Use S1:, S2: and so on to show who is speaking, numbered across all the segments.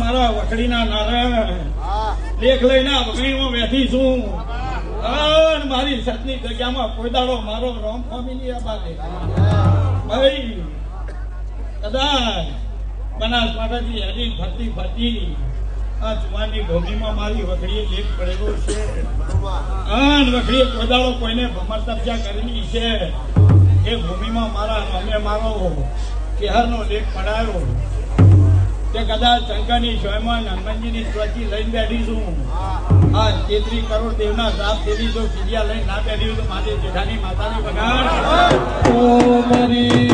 S1: મારા વખડીના નારાયણ. લેખ લઈને વખડીમાં બેઠી છું. અને મારી સતની જગ્યામાં કોઈ દાડો મારો રોમ ફામીની આ બાજે. ભાઈ, કદાચ બનાસ માતાજી હજી ફરતી ફરતી આ જુવાની ભૂમિમાં મારી વખડીએ લેખ પડેલો છે. આન વખડીએ કોઈ દાડો કોઈને ભમર તબજા કરેલી છે. એ ભૂમિમાં મારા અમે મારો કેહરનો લેખ પડાયો. તે કદાચ શંકરની સ્વયંમાં હનુમાનજીની સ્વચી લઈને બેઠી છું આ તેત્રી કરોડ દેવના સાપ દેવી જો ફિરિયા લઈને ના બેઠી હોય તો મારી જેઠાની માતાની બગાડ
S2: ઓ મારી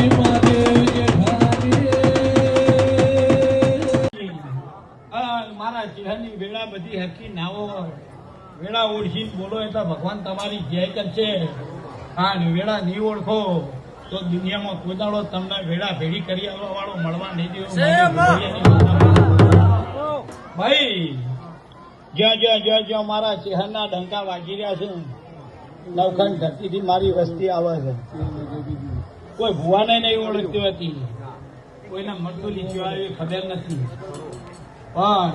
S1: ચહેરાની વેળા બધી હકી નાવો વેળા ઓળખીને બોલો એટલે ભગવાન તમારી જય કરશે. હા ને વેળા નહીં ઓળખો. તો દુનિયામાં કોઈ દાડો તમને વેળા ભેડી કરી આવવા વાળો મળવા નહીં દેવો. ભાઈ જ્યાં જ્યાં જ્યાં જ્યાં મારા ચહેરના ડંકા વાગી રહ્યા છે નવખંડ ધરતીથી મારી વસ્તી આવે છે. કોઈ ભુવાને નહીં ઓળખતી હતી. કોઈને મળતું લીધું આવે ખબર નથી. પણ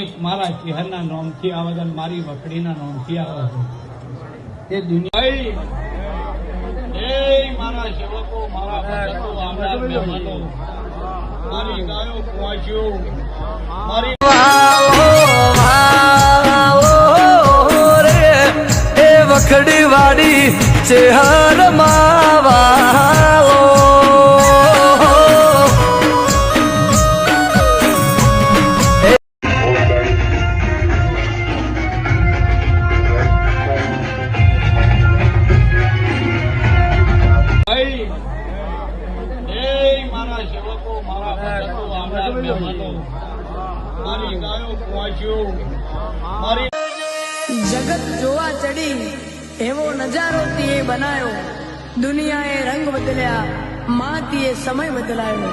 S1: એક મારા ચહેરના નોમથી આવે છે મારી વકડીના નોમથી આવે છે. તે દુનિયા એ મારા સેવકો મારા ભક્તો, આવનાર મહેમાનો, મારી ગાયો કુવાસીઓ, મારી
S2: વખડી વાડી ચેહર માવાઓ
S1: મારી ગાયો કુવાસીઓ, મારી
S3: જગત જોવા ચડી એવો નજારો તે બનાયો. દુનિયાએ રંગ બદલ્યા માતીએ સમય બદલાયો.